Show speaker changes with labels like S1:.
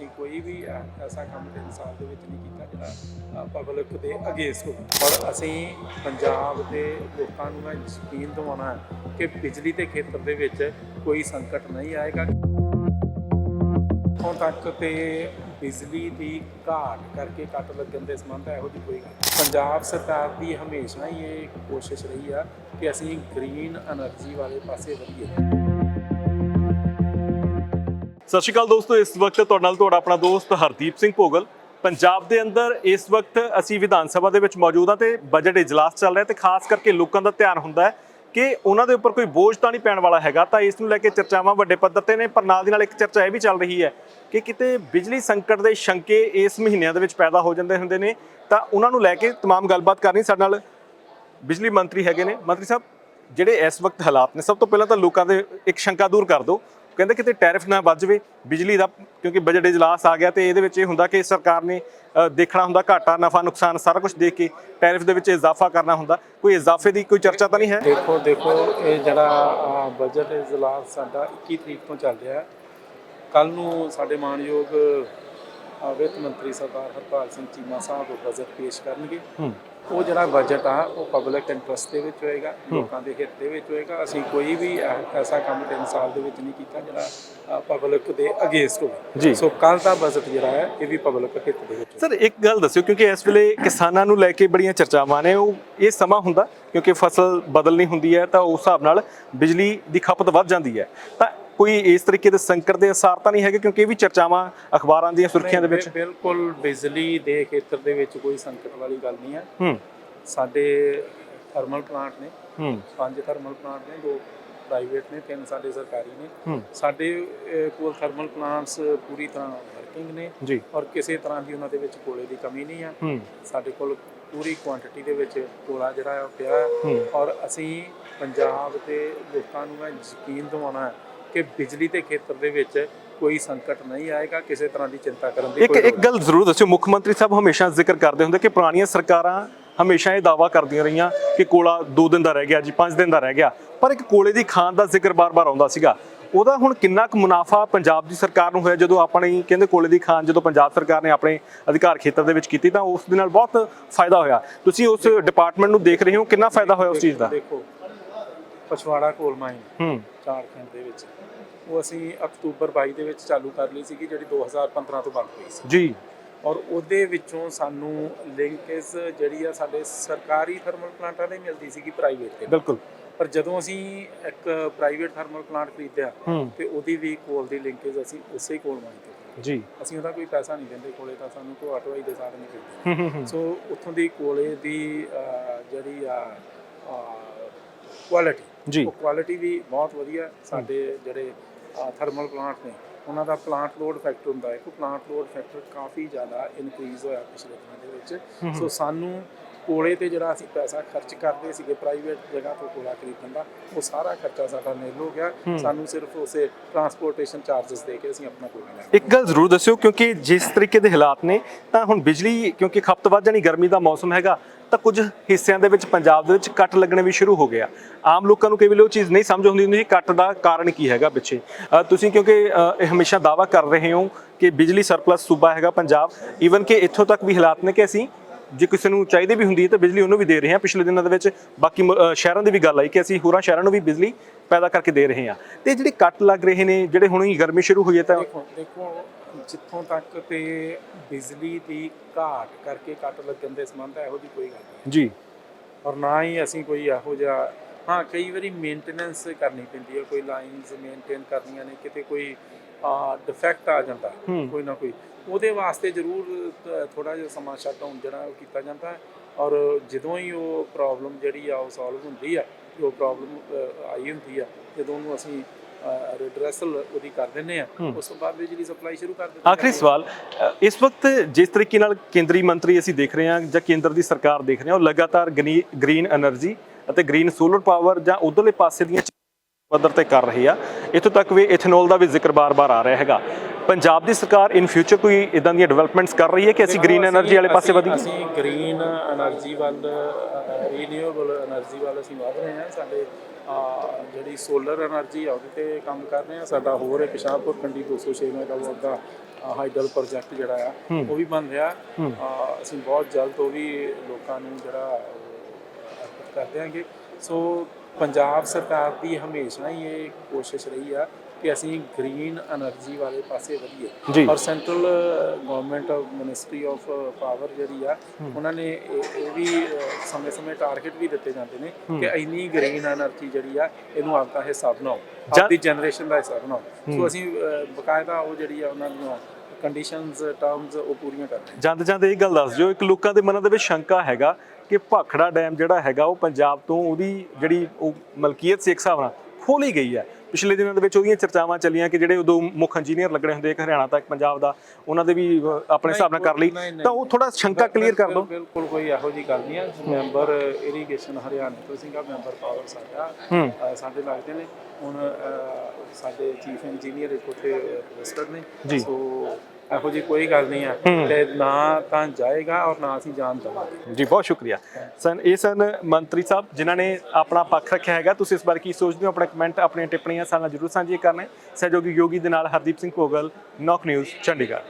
S1: ਅਸੀਂ ਕੋਈ ਵੀ ਐਸਾ ਕੰਮ ਤੇ ਸਾਲ ਦੇ ਵਿੱਚ ਨਹੀਂ ਕੀਤਾ ਜਿਹੜਾ ਪਬਲਿਕ ਦੇ ਅਗੇਂਸਟ ਹੋਵੇ। ਪਰ ਅਸੀਂ ਪੰਜਾਬ ਦੇ ਲੋਕਾਂ ਨੂੰ ਇਹ ਯਕੀਨ ਦਿਵਾਉਣਾ ਹੈ ਕਿ ਬਿਜਲੀ ਦੇ ਖੇਤਰ ਦੇ ਵਿੱਚ ਕੋਈ ਸੰਕਟ ਨਹੀਂ ਆਏਗਾ। ਹੁਣ ਤੱਕ ਤੇ ਬਿਜਲੀ ਦੀ ਘਾਟ ਕਰਕੇ ਕੱਟ ਲੱਗਣ ਦੇ ਸੰਬੰਧ ਇਹੋ ਜਿਹੀ ਕੋਈ ਗੱਲ ਪੰਜਾਬ ਸਰਕਾਰ ਦੀ ਹਮੇਸ਼ਾ ਹੀ ਇਹ ਕੋਸ਼ਿਸ਼ ਰਹੀ ਆ ਕਿ ਅਸੀਂ ਗ੍ਰੀਨ એનર્ਜੀ ਵਾਲੇ ਪਾਸੇ ਵਧੀਏ।
S2: ਸਤਿ ਸ਼੍ਰੀ ਅਕਾਲ ਦੋਸਤੋ ਇਸ ਵਕਤ ਤੁਹਾਡੇ ਨਾਲ ਤੁਹਾਡਾ ਆਪਣਾ ਦੋਸਤ ਹਰਦੀਪ ਸਿੰਘ ਭੋਗਲ ਪੰਜਾਬ ਦੇ ਅੰਦਰ ਇਸ ਵਕਤ ਅਸੀਂ ਵਿਧਾਨ ਸਭਾ ਦੇ ਵਿੱਚ ਮੌਜੂਦ ਹਾਂ ਤੇ ਬਜਟ ਇਜਲਾਸ ਚੱਲ ਰਿਹਾ ਤੇ ਖਾਸ ਕਰਕੇ ਲੋਕਾਂ ਦਾ ਧਿਆਨ ਹੁੰਦਾ ਹੈ ਕਿ ਉਹਨਾਂ ਦੇ ਉੱਪਰ ਕੋਈ ਬੋਝ ਤਾਂ ਨਹੀਂ ਪੈਣ ਵਾਲਾ ਹੈਗਾ ਤਾਂ ਇਸ ਨੂੰ ਲੈ ਕੇ ਚਰਚਾਵਾਂ ਵੱਡੇ ਪੱਧਰ ਤੇ ਨੇ ਪਰ ਨਾਲ ਦੀ ਨਾਲ ਇੱਕ ਚਰਚਾ ਇਹ ਵੀ ਚੱਲ ਰਹੀ ਹੈ ਕਿ ਕਿਤੇ ਬਿਜਲੀ ਸੰਕਟ ਦੇ ਸ਼ੰਕੇ ਇਸ ਮਹੀਨਿਆਂ ਦੇ ਵਿੱਚ ਪੈਦਾ ਹੋ ਜਾਂਦੇ ਹੁੰਦੇ ਨੇ ਤਾਂ ਉਹਨਾਂ ਨੂੰ ਲੈ ਕੇ तमाम ਗੱਲਬਾਤ ਕਰਨੀ ਸਾਡੇ ਨਾਲ ਬਿਜਲੀ ਮੰਤਰੀ ਹੈਗੇ ਨੇ ਮੰਤਰੀ ਸਾਹਿਬ ਜਿਹੜੇ ਇਸ ਵਕਤ ਹਾਲਾਤ ਨੇ ਸਭ ਤੋਂ ਪਹਿਲਾਂ ਤਾਂ ਲੋਕਾਂ ਦੇ ਇੱਕ ਸ਼ੰਕਾ ਦੂਰ ਕਰ ਦਿਓ ਕਹਿੰਦੇ ਕਿਤੇ ਟੈਰਿਫ ਨਾ ਵੱਧ ਜਾਵੇ ਬਿਜਲੀ ਦਾ ਕਿਉਂਕਿ ਬਜਟ ਇਜਲਾਸ ਆ ਗਿਆ ਤੇ ਇਹਦੇ ਵਿੱਚ ਇਹ ਹੁੰਦਾ ਕਿ ਸਰਕਾਰ ਨੇ ਦੇਖਣਾ ਹੁੰਦਾ ਘਾਟਾ ਨਫਾ ਨੁਕਸਾਨ ਸਾਰਾ ਕੁਝ ਦੇਖ ਕੇ ਟੈਰਿਫ ਦੇ ਵਿੱਚ ਇਜ਼ਾਫਾ ਕਰਨਾ ਹੁੰਦਾ। ਕੋਈ ਇਜ਼ਾਫੇ ਦੀ ਕੋਈ ਚਰਚਾ ਤਾਂ ਨਹੀਂ ਹੈ?
S1: ਦੇਖੋ ਦੇਖੋ ਇਹ ਜਿਹੜਾ ਬਜਟ ਇਜਲਾਸ ਸਾਡਾ 21 ਤਰੀਕ ਤੋਂ ਚੱਲ ਰਿਹਾ ਹੈ। ਕੱਲ ਨੂੰ ਸਾਡੇ ਮਾਨਯੋਗ ਵਿੱਤ ਮੰਤਰੀ ਸਰਦਾਰ ਹਰਪਾਲ ਸਿੰਘ ਚੀਮਾ ਸਾਹਿਬ ਉਹ ਬਜਟ ਪੇਸ਼ ਕਰਨਗੇ।
S2: ਹੂੰ।
S1: ਉਹ ਜਿਹੜਾ ਬਜਟ ਆ ਉਹ ਪਬਲਿਕ ਇੰਟਰਸਟ ਦੇ ਵਿੱਚ ਹੋਏਗਾ ਲੋਕਾਂ ਦੇ ਹਿੱਤ ਦੇ ਵਿੱਚ ਹੋਏਗਾ। ਅਸੀਂ ਕੋਈ ਵੀ ਐਸਾ ਕੰਮ ਤਿੰਨ ਸਾਲ ਦੇ ਵਿੱਚ ਨਹੀਂ ਕੀਤਾ ਜਿਹੜਾ ਪਬਲਿਕ ਦੇ ਅਗੇਂਸਟ ਹੋਵੇ।
S2: ਜੀ।
S1: ਸੋ ਕੱਲ ਦਾ ਬਜਟ ਜਿਹੜਾ ਹੈ ਇਹ ਵੀ ਪਬਲਿਕ ਹਿੱਤ ਦੇ ਵਿੱਚ
S2: ਸਰ ਇੱਕ ਗੱਲ ਦੱਸਿਓ ਕਿਉਂਕਿ ਇਸ ਵੇਲੇ ਕਿਸਾਨਾਂ ਨੂੰ ਲੈ ਕੇ ਬੜੀਆਂ ਚਰਚਾਵਾਂ ਨੇ ਉਹ ਇਹ ਸਮਾਂ ਹੁੰਦਾ ਕਿਉਂਕਿ ਫਸਲ ਬਦਲਣੀ ਹੁੰਦੀ ਹੈ ਤਾਂ ਉਸ ਹਿਸਾਬ ਨਾਲ ਬਿਜਲੀ ਦੀ ਖਪਤ ਵੱਧ ਜਾਂਦੀ ਹੈ। ਤਾਂ ਕੋਈ ਇਸ ਤਰੀਕੇ ਦੇ ਸੰਕਟ ਦੇ ਅਸਾਰ ਤਾਂ ਨਹੀਂ ਹੈਗੇ ਕਿਉਂਕਿ ਇਹ ਵੀ ਚਰਚਾਵਾਂ ਅਖਬਾਰਾਂ ਦੀਆਂ ਸੁਰਖੀਆਂ ਦੇ ਵਿੱਚ।
S1: ਬਿਲ- ਬਿਲਕੁਲ ਬਿਜਲੀ ਦੇ ਖੇਤਰ ਦੇ ਵਿੱਚ ਕੋਈ ਸੰਕਟ ਵਾਲੀ ਗੱਲ ਨਹੀਂ ਹੈ।
S2: ਹੂੰ।
S1: ਸਾਡੇ ਥਰਮਲ ਪਲਾਂਟ ਨੇ।
S2: ਹੂੰ।
S1: ਪੰਜ ਥਰਮਲ ਪਲਾਂਟ ਨੇ ਦੋ ਪ੍ਰਾਈਵੇਟ ਨੇ ਤਿੰਨ ਸਾਡੇ ਸਰਕਾਰੀ ਨੇ। ਸਾਡੇ ਕੋਲ ਥਰਮਲ ਪਲਾਂਟਸ ਪੂਰੀ ਤਰ੍ਹਾਂ ਵਰਕਿੰਗ ਨੇ
S2: ਜੀ।
S1: ਔਰ ਕਿਸੇ ਤਰ੍ਹਾਂ ਦੀ ਉਹਨਾਂ ਦੇ ਵਿੱਚ ਕੋਲੇ ਦੀ ਕਮੀ ਨਹੀਂ ਆ
S2: ਹੂੰ।
S1: ਸਾਡੇ ਕੋਲ ਪੂਰੀ ਕੁਆਂਟੀਟੀ ਦੇ ਵਿੱਚ ਕੋਲਾ ਜਿਹੜਾ ਹੈ ਉਹ ਪਿਆ ਔਰ ਅਸੀਂ ਪੰਜਾਬ ਦੇ ਲੋਕਾਂ ਨੂੰ ਇਹ ਯਕੀਨ ਦਿਵਾਉਣਾ ਹੈ ਕਿ ਬਿਜਲੀ ਦੇ ਖੇਤਰ ਦੇ ਵਿੱਚ ਕੋਈ ਸੰਕਟ ਨਹੀਂ ਆਏਗਾ ਕਿਸੇ ਤਰ੍ਹਾਂ ਦੀ ਚਿੰਤਾ ਕਰਨ ਦੀ
S2: ਇੱਕ
S1: ਕੋਈ
S2: ਇੱਕ ਗੱਲ ਜ਼ਰੂਰ ਦੱਸਿਓ ਮੁੱਖ ਮੰਤਰੀ ਸਾਹਿਬ ਹਮੇਸ਼ਾ ਜ਼ਿਕਰ ਕਰਦੇ ਹੁੰਦੇ ਕਿ ਪੁਰਾਣੀਆਂ ਸਰਕਾਰਾਂ ਹਮੇਸ਼ਾ ਇਹ ਦਾਵਾ ਕਰਦੀਆਂ ਰਹੀਆਂ ਕਿ ਕੋਲਾ 2 ਦਿਨ ਦਾ ਰਹਿ ਗਿਆ ਜੀ 5 ਦਿਨ ਦਾ ਰਹਿ ਗਿਆ। ਪਰ ਇੱਕ ਕੋਲੇ ਦੀ ਖਾਨ ਦਾ ਜ਼ਿਕਰ ਬਾਰ-ਬਾਰ ਆਉਂਦਾ ਸੀਗਾ। ਉਹਦਾ ਹੁਣ ਕਿੰਨਾ ਕੁ ਮੁਨਾਫਾ ਪੰਜਾਬ ਦੀ ਸਰਕਾਰ ਨੂੰ ਹੋਇਆ? ਜਦੋਂ ਆਪਣੀ ਕਹਿੰਦੇ ਕੋਲੇ ਦੀ ਖਾਨ ਜਦੋਂ ਪੰਜਾਬ ਸਰਕਾਰ ਨੇ ਆਪਣੇ ਅਧਿਕਾਰ ਖੇਤਰ ਦੇ ਵਿੱਚ ਕੀਤੀ ਤਾਂ ਉਸ ਦੇ ਨਾਲ ਬਹੁਤ ਫਾਇਦਾ ਹੋਇਆ। ਤੁਸੀਂ ਉਸ ਡਿਪਾਰਟਮੈਂਟ ਨੂੰ ਦੇਖ ਰਹੇ ਹੋ ਕਿੰਨਾ ਫਾਇਦਾ ਹੋਇਆ ਉਸ ਚੀਜ਼ ਦਾ?
S1: ਦੇਖੋ ਪਛਵਾੜਾ ਕੋਲ ਮਾਈਨ
S2: ਹੂੰ।
S1: ਝਾਰਖੰਡ ਦੇ ਵਿੱਚ। ਉਹ ਅਸੀਂ ਅਕਤੂਬਰ 22 ਦੇ ਵਿੱਚ ਚਾਲੂ ਕਰ ਲਈ ਸੀਗੀ ਜਿਹੜੀ 2015 ਤੋਂ ਬੰਦ ਹੋਈ ਸੀ।
S2: ਜੀ।
S1: ਔਰ ਉਹਦੇ ਵਿੱਚੋਂ ਸਾਨੂੰ ਲਿੰਕੇਜ ਜਿਹੜੀ ਆ ਸਾਡੇ ਸਰਕਾਰੀ ਥਰਮਲ ਪਲਾਂਟਾਂ ਦੇ ਮਿਲਦੀ ਸੀਗੀ ਪ੍ਰਾਈਵੇਟ ਤੇ।
S2: ਬਿਲਕੁਲ।
S1: ਪਰ ਜਦੋਂ ਅਸੀਂ ਇੱਕ ਪ੍ਰਾਈਵੇਟ ਥਰਮਲ ਪਲਾਂਟ ਖਰੀਦਿਆ ਤੇ ਉਹਦੀ ਵੀ ਕੋਲ ਦੀ ਲਿੰਕੇਜ ਅਸੀਂ ਉਸੇ ਕੋਲ ਤੇ
S2: ਜੀ।
S1: ਅਸੀਂ ਉਹਦਾ ਕੋਈ ਪੈਸਾ ਨਹੀਂ ਦਿੰਦੇ ਕੋਲੇ ਤਾਂ ਸਾਨੂੰ ਕੋਈ ਆਟੋਵਾਈ ਦੇ ਸਾਧਨ ਨਹੀਂ ਸੋ ਉੱਥੋਂ ਦੀ ਕੋਲੇ ਦੀ ਜਿਹੜੀ ਆ ਕੁਆਲਿਟੀ
S2: ਜੀ।
S1: ਉਹ ਕੁਆਲਿਟੀ ਵੀ ਬਹੁਤ ਵਧੀਆ। ਸਾਡੇ ਜਿਹੜੇ ਥਰਮਲ ਪਲਾਂਟ ਨੇ ਉਹਨਾਂ ਦਾ ਪਲਾਂਟ ਲੋਡ ਫੈਕਟਰ ਹੁੰਦਾ ਹੈ। ਕੋ ਪਲਾਂਟ ਲੋਡ ਫੈਕਟਰ ਕਾਫੀ ਜ਼ਿਆਦਾ ਇਨਕਰੀਜ਼ ਹੋਇਆ ਪਿਛਲੇ ਦਿਨਾਂ ਦੇ ਵਿੱਚ। ਸੋ ਸਾਨੂੰ ਕੋਲੇ ਤੇ ਜਿਹੜਾ ਅਸੀਂ ਪੈਸਾ ਖਰਚ ਕਰਦੇ ਸੀਗੇ ਪ੍ਰਾਈਵੇਟ ਜਗ੍ਹਾ ਤੋਂ ਕੋਲਾ ਖਰੀਦਣ ਦਾ ਉਹ ਸਾਰਾ ਖਰਚਾ ਸਾਡਾ ਨਿਲ ਹੋ ਗਿਆ। ਸਾਨੂੰ ਸਿਰਫ ਉਸੇ ਟਰਾਂਸਪੋਰਟੇਸ਼ਨ ਚਾਰजेस ਦੇ ਕੇ ਅਸੀਂ ਆਪਣਾ ਕੋਲਾ ਲੈ
S2: ਇੱਕ ਗੱਲ ਜ਼ਰੂਰ ਦੱਸਿਓ ਕਿਉਂਕਿ ਜਿਸ ਤਰੀਕੇ ਦੇ ਹਾਲਾਤ ਨੇ ਤਾਂ ਹੁਣ ਬਿਜਲੀ ਕਿਉਂਕਿ ਖਪਤ ਵੱਧ ਜਾਣੀ ਗਰਮੀ ਦਾ ਮੌਸਮ ਹੈਗਾ ਤਾਂ ਕੁਝ ਹਿੱਸਿਆਂ ਦੇ ਵਿੱਚ ਪੰਜਾਬ ਦੇ ਵਿੱਚ ਕੱਟ ਲੱਗਣੇ ਵੀ ਸ਼ੁਰੂ ਹੋ ਗਿਆ ਆਮ ਲੋਕਾਂ ਨੂੰ ਕਈ ਵੇਲੇ ਉਹ ਚੀਜ਼ ਨਹੀਂ ਸਮਝ ਆਉਂਦੀ ਹੁੰਦੀ ਕਿ ਕੱਟ ਦਾ ਕਾਰਨ ਕੀ ਹੈਗਾ ਪਿੱਛੇ। ਤੁਸੀਂ ਕਿਉਂਕਿ ਇਹ ਹਮੇਸ਼ਾ ਦਾਵਾ ਕਰ ਰਹੇ ਹੋ ਕਿ ਬਿਜਲੀ ਸਰਪਲਸ ਸੂਬਾ ਹੈਗਾ ਪੰਜਾਬ ਈਵਨ ਕਿ ਇੱਥੋਂ ਤੱਕ ਵੀ ਹਾਲਾਤ ਨੇ ਕਿ ਅਸੀਂ ਜੇ ਕਿਸੇ ਨੂੰ ਚਾਹੀਦੀ ਵੀ ਹੁੰਦੀ ਹੈ ਤਾਂ ਬਿਜਲੀ ਉਹਨੂੰ ਵੀ ਦੇ ਰਹੇ ਹਾਂ। ਪਿਛਲੇ ਦਿਨਾਂ ਦੇ ਵਿੱਚ ਬਾਕੀ ਸ਼ਹਿਰਾਂ ਦੀ ਵੀ ਗੱਲ ਆਈ ਕਿ ਅਸੀਂ ਹੋਰਾਂ ਸ਼ਹਿਰਾਂ ਨੂੰ ਵੀ ਬਿਜਲੀ ਪੈਦਾ ਕਰਕੇ ਦੇ ਰਹੇ ਹਾਂ। ਤੇ ਜਿਹੜੇ ਕੱਟ ਲੱਗ ਰਹੇ ਨੇ ਜਿਹੜੇ ਹੁਣ ਹੀ ਗਰਮੀ ਸ਼ੁਰੂ ਹੋਈ ਹੈ ਤਾਂ
S1: ਦੇਖੋ ਦੇਖੋ ਜਿੱਥੋਂ ਤੱਕ ਤੇ ਬਿਜਲੀ ਦੀ ਘਾਟ ਕਰਕੇ ਕੱਟ ਲੱਗਣ ਦੇ ਸੰਬੰਧ ਇਹੋ ਜਿਹੀ ਕੋਈ ਗੱਲ ਨਹੀਂ।
S2: ਜੀ।
S1: ਔਰ ਨਾ ਹੀ ਅਸੀਂ ਕੋਈ ਇਹੋ ਜਿਹਾ ਹਾਂ ਕਈ ਵਾਰੀ ਮੇਨਟੇਨੈਂਸ ਕਰਨੀ ਪੈਂਦੀ ਹੈ ਕੋਈ ਲਾਈਨਸ ਮੇਨਟੇਨ ਕਰਨੀਆਂ ਨੇ ਕਿਤੇ ਕੋਈ ਡਿਫੈਕਟ ਆ ਜਾਂਦਾ ਕੋਈ ਨਾ ਕੋਈ। ਉਹਦੇ ਵਾਸਤੇ ਜ਼ਰੂਰ ਥੋੜਾ ਜਿਹਾ ਸਮਾਂ ਸ਼ਟਡਾਊਨ ਜਿਹੜਾ ਉਹ ਕੀਤਾ ਜਾਂਦਾ ਹੈ। ਔਰ ਜਦੋਂ ਹੀ ਉਹ ਪ੍ਰੋਬਲਮ ਜਿਹੜੀ ਆ ਉਹ ਸੋਲਵ ਹੁੰਦੀ ਆ ਜੋ ਪ੍ਰੋਬਲਮ ਆਈ ਹੁੰਦੀ ਆ ਜਦੋਂ ਉਹਨੂੰ ਅਸੀਂ ਰਿਡਰੈਸਲ ਉਹਦੀ ਕਰ ਦਿੰਨੇ ਆ ਉਸ ਤੋਂ ਬਾਅਦ ਬਿਜਲੀ ਸਪਲਾਈ ਸ਼ੁਰੂ ਕਰ ਦਿੰਦੇ
S2: ਆਖਰੀ ਸਵਾਲ ਇਸ ਵਕਤ ਜਿਸ ਤਰੀਕੇ ਨਾਲ ਕੇਂਦਰੀ ਮੰਤਰੀ ਅਸੀਂ ਦੇਖ ਰਹੇ ਹਾਂ ਜਾਂ ਕੇਂਦਰ ਦੀ ਸਰਕਾਰ ਦੇਖ ਰਹੇ ਹਾਂ ਉਹ ਲਗਾਤਾਰ ਗਰੀਨ ਐਨਰਜੀ ਅਤੇ ਗਰੀਨ ਸੋਲਰ ਪਾਵਰ ਜਾਂ ਉਧਰਲੇ ਪਾਸੇ ਦੀਆਂ ਪੱਧਰ ਤੇ ਕਰ ਰਹੀ ਆ। ਇਥੋਂ ਤੱਕ ਵੀ ਇਥਨੋਲ ਦਾ ਵੀ ਜ਼ਿਕਰ ਬਾਰ-ਬਾਰ ਆ ਰਿਹਾ ਹੈਗਾ। ਪੰਜਾਬ ਦੀ ਸਰਕਾਰ ਇਨ ਫਿਊਚਰ ਕੋਈ ਇਦਾਂ ਦੀਆਂ ਡਿਵੈਲਪਮੈਂਟਸ ਕਰ ਰਹੀ ਹੈ ਕਿ ਅਸੀਂ ਗ੍ਰੀਨ એનર્ਜੀ ਵਾਲੇ ਪਾਸੇ ਵਧੀਏ?
S1: ਅਸੀਂ ਗ੍ਰੀਨ એનર્ਜੀ ਵੱਲ ਰੀਨਿਊਏਬਲ એનર્ਜੀ ਵੱਲ ਅਸੀਂ ਵਧ ਰਹੇ ਹਾਂ। ਸਾਡੇ ਜਿਹੜੀ ਸੋਲਰ એનર્ਜੀ ਆ ਉਹਦੇ ਤੇ ਕੰਮ ਕਰ ਰਹੇ ਹਾਂ। ਸਾਡਾ ਹੋਰ ਇੱਕ ਸ਼ਾਹਪੁਰ ਕੰਡੀ 206 ਮੈਗਾਵਾਟ ਦਾ ਹਾਈਡਲ ਪ੍ਰੋਜੈਕਟ ਜਿਹੜਾ ਆ ਉਹ ਵੀ ਬਣ ਰਿਹਾ। ਅਸੀਂ ਬਹੁਤ ਜਲਦ ਉਹ ਵੀ ਲੋਕਾਂ ਨੂੰ ਜਿਹੜਾ ਕਰਦੇ ਹਾਂਗੇ ਸੋ ਪੰਜਾਬ ਸਰਕਾਰ ਦੀ ਹਮੇਸ਼ਾ ਹੀ ਇਹ ਕੋਸ਼ਿਸ਼ ਰਹੀ ਆ ਕਿ ਅਸੀਂ ਗ੍ਰੀਨ એનર્ਜੀ ਵਾਲੇ ਪਾਸੇ ਵਧੀਏ। ਔਰ central government of ministry of power ਜਿਹੜੀ ਆ ਉਹਨਾਂ ਨੇ ਇਹ ਵੀ ਸਮੇਂ-ਸਮੇਂ ਟਾਰਗੇਟ ਵੀ ਦਿੱਤੇ ਜਾਂਦੇ ਨੇ ਕਿ ਇੰਨੀ ਗ੍ਰੀਨ એનર્ਜੀ ਜਿਹੜੀ ਆ ਇਹਨੂੰ ਆਪਦਾ ਹਿੱਸਾ ਬਣਾਓ ਆਪਦੀ ਜਨਰੇਸ਼ਨ ਦਾ ਹਿੱਸਾ ਬਣਾਓ। ਸੋ ਅਸੀਂ ਬਕਾਇਦਾ ਉਹ ਜਿਹੜੀ ਆ ਉਹਨਾਂ ਨੂੰ ਕੰਡੀਸ਼ਨਸ ਟਰਮਸ uh, ਉਹ ਪੂਰੀਆਂ ਕਰ ਰਹੇ
S2: ਜਾਂਦੇ ਜਾਂਦੇ ਇਹ ਗੱਲ ਦੱਸ ਦਿਓ, ਇੱਕ ਲੋਕਾਂ ਦੇ ਮਨਾਂ ਦੇ ਵਿੱਚ ਸ਼ੰਕਾ ਹੈਗਾ ਕਿ ਭਾਖੜਾ ਡੈਮ ਜਿਹੜਾ ਹੈਗਾ ਉਹ ਪੰਜਾਬ ਤੋਂ ਉਹਦੀ ਜਿਹੜੀ ਉਹ ਮਲਕੀਅਤ ਸੀ ਇੱਕ ਹਿਸਾਬ ਨਾਲ ਖੋਲੀ ਗਈ ਹੈ। ਪਿਛਲੇ ਦਿਨਾਂ ਦੇ ਵਿੱਚ ਉਹਦੀਆਂ ਚਰਚਾਵਾਂ ਚੱਲੀਆਂ ਕਿ ਜਿਹੜੇ ਉਦੋਂ ਮੁੱਖ ਇੰਜੀਨੀਅਰ ਲੱਗਣੇ ਹੁੰਦੇ ਇੱਕ ਹਰਿਆਣਾ ਤੱਕ ਪੰਜਾਬ ਦਾ ਉਹਨਾਂ ਦੇ ਵੀ ਆਪਣੇ ਹਿਸਾਬ ਨਾਲ ਕਰ ਲਈ। ਤਾਂ ਉਹ ਥੋੜਾ ਸ਼ੰਕਾ ਕਲੀਅਰ ਕਰ ਦਿਓ
S1: ਬਿਲਕੁਲ ਕੋਈ ਇਹੋ ਜੀ ਗੱਲ ਨਹੀਂ ਹੈ। ਮੈਂਬਰ ਇਰੀਗੇਸ਼ਨ ਹਰਿਆਣਾ ਤੋਂ ਸੀਗਾ ਮੈਂਬਰ ਪਾਵਰ ਸਾਡਾ ਸਾਡੇ ਲੱਗਦੇ ਨੇ। ਹੁਣ ਸਾਡੇ ਚੀਫ ਇੰਜੀਨੀਅਰ ਇੱਕ ਉੱਥੇ ਰਜਿਸਟਰਡ। ਨੇ। ਸੋ ਇਹੋ ਜੀ ਕੋਈ ਗੱਲ ਨਹੀਂ ਹੈ। ਤੇ ਨਾ ਤਾਂ ਜਾਏਗਾ ਔਰ ਨਾ ਅਸੀਂ ਜਾਣ ਦੇਵਾਂਗੇ।
S2: ਜੀ ਬਹੁਤ ਸ਼ੁਕਰੀਆ। ਸਨ ਇਹ ਸਨ ਮੰਤਰੀ ਸਾਹਿਬ ਜਿਨ੍ਹਾਂ ਨੇ ਆਪਣਾ ਪੱਖ ਰੱਖਿਆ ਹੈਗਾ। ਤੁਸੀਂ ਇਸ ਬਾਰੇ ਕੀ ਸੋਚਦੇ ਹੋ? ਆਪਣਾ ਕਮੈਂਟ ਆਪਣੀਆਂ ਟਿੱਪਣੀਆਂ ਸਾਡੇ ਨਾਲ ਜਰੂਰ ਸਾਂਝੀਆਂ ਕਰਨਾ। ਸਹਿਯੋਗੀ ਯੋਗੀ ਦੇ ਨਾਲ ਹਰਦੀਪ ਸਿੰਘ ਭੋਗਲ ਨੌਕ ਨਿਊਜ਼ ਚੰਡੀਗੜ੍ਹ।